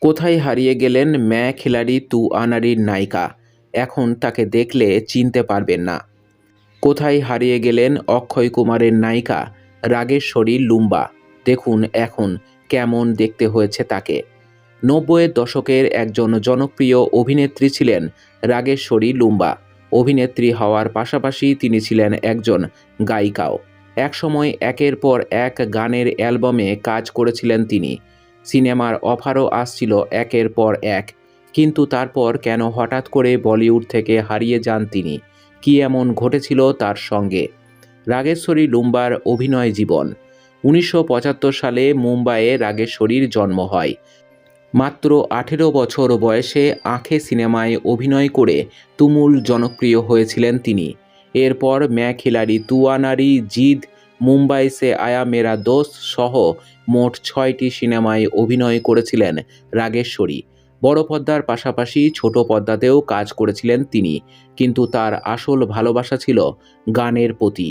কোথায় হারিয়ে গেলেন ম্যা খিলাড়ি তু আনারির নায়িকা? এখন তাকে দেখলে চিনতে পারবেন না। কোথায় হারিয়ে গেলেন অক্ষয় কুমারের নায়িকা? রাগেশ্বরী লুম্বা। দেখুন এখন কেমন দেখতে হয়েছে তাকে। নব্বইয়ের দশকের একজন জনপ্রিয় অভিনেত্রী ছিলেন রাগেশ্বরী লুম্বা। অভিনেত্রী হওয়ার পাশাপাশি তিনি ছিলেন একজন গায়িকাও। একসময় একের পর এক গানের অ্যালবামে কাজ করেছিলেন তিনি। সিনেমার অফারও আসছিল একের পর এক। কিন্তু তারপর কেন হঠাৎ করে বলিউড থেকে হারিয়ে যান তিনি? কি এমন ঘটেছিল তার সঙ্গে? রাগেশ্বরী লুম্বার অভিনয় জীবন। উনিশশো পঁচাত্তর সালে মুম্বাইয়ে রাগেশ্বরীর জন্ম হয়। মাত্র আঠেরো বছর বয়সে আঁখে সিনেমায় অভিনয় করে তুমুল জনপ্রিয় হয়েছিলেন তিনি। এরপর ম্যা খিলাড়ি তুয়ানারি, জিদ মুম্বাই সে আয়া মেরা দোস্ত সহ মোট ছয়টি সিনেমায় অভিনয় করেছিলেন রাগেশ্বরী। বড় পর্দার পাশাপাশি ছোট পর্দাতেও কাজ করেছিলেন তিনি, কিন্তু তার আসল ভালোবাসা ছিল গানের প্রতি।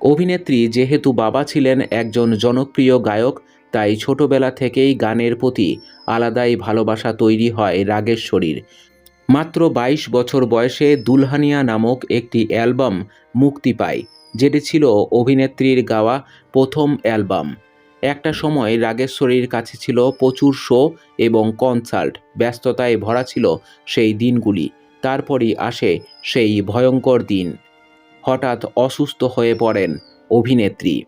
অভিনেত্রী যেহেতু বাবা ছিলেন একজন জনপ্রিয় গায়ক, তাই ছোটবেলা থেকেই গানের প্রতি আলাদাই ভালোবাসা তৈরি হয় রাগেশ্বরীর। মাত্র বাইশ বছর বয়সে দুলহানিয়া নামক একটি অ্যালবাম মুক্তি পায়। যেটি ছিল অভিনেত্রীর গাওয়া প্রথম অ্যালবাম। একটা সময় রাগেশ্বরীর কাছে ছিল প্রচুর শো এবং কনসার্ট, ব্যস্ততায় ভরা ছিল সেই দিনগুলি। তারপরই আসে সেই ভয়ঙ্কর দিন। হঠাৎ অসুস্থ হয়ে পড়েন অভিনেত্রী।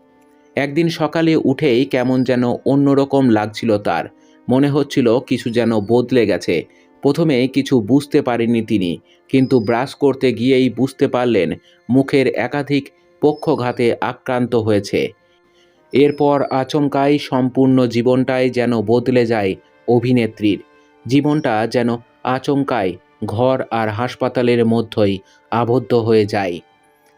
একদিন সকালে উঠেই কেমন যেন অন্যরকম লাগছিল তার। মনে হচ্ছিল কিছু যেন বদলে গেছে। প্রথমে কিছু বুঝতে পারেননি তিনি, কিন্তু ব্রাশ করতে গিয়েই বুঝতে পারলেন, মুখের একাধিক পক্ষঘাতে আক্রান্ত হয়েছে। এরপর আচমকাই সম্পূর্ণ জীবনটাই যেন বদলে যায় অভিনেত্রীর। জীবনটা যেন আচমকায় ঘর আর হাসপাতালের মধ্যেই আবদ্ধ হয়ে যায়।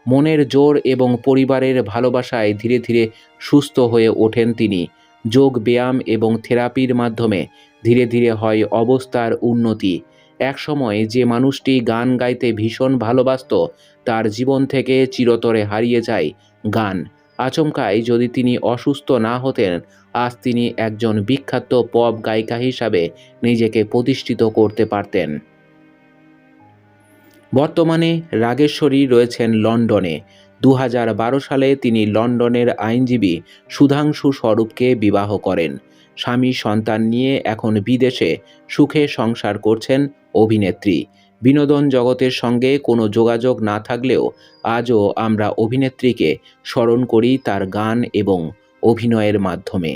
মনের জোর এবং পরিবারের ভালোবাসায় ধীরে ধীরে সুস্থ হয়ে ওঠেন তিনি। যোগ ব্যায়াম এবং থেরাপির মাধ্যমে ধীরে ধীরে হয় অবস্থার উন্নতি। একসময় যে মানুষটি গান গাইতে ভীষণ ভালোবাসত, তার জীবন থেকে চিরতরে হারিয়ে যায় গান। আচমকাই যদি তিনি অসুস্থ না হতেন, আজ তিনি একজন বিখ্যাত পপ গায়িকা হিসাবে নিজেকে প্রতিষ্ঠিত করতে পারতেন। বর্তমানে রাগেশ্বরী রয়েছেন লন্ডনে। দু হাজার বারো সালে তিনি লন্ডনের আইনজীবী সুধাংশু স্বরূপকে বিবাহ করেন। স্বামী সন্তান নিয়ে এখন বিদেশে সুখে সংসার করছেন অভিনেত্রী। বিনোদন জগতের সঙ্গে কোনো যোগাযোগ না থাকলেও আজও আমরা অভিনেত্রীকে স্মরণ করি তার গান এবং অভিনয়ের মাধ্যমে।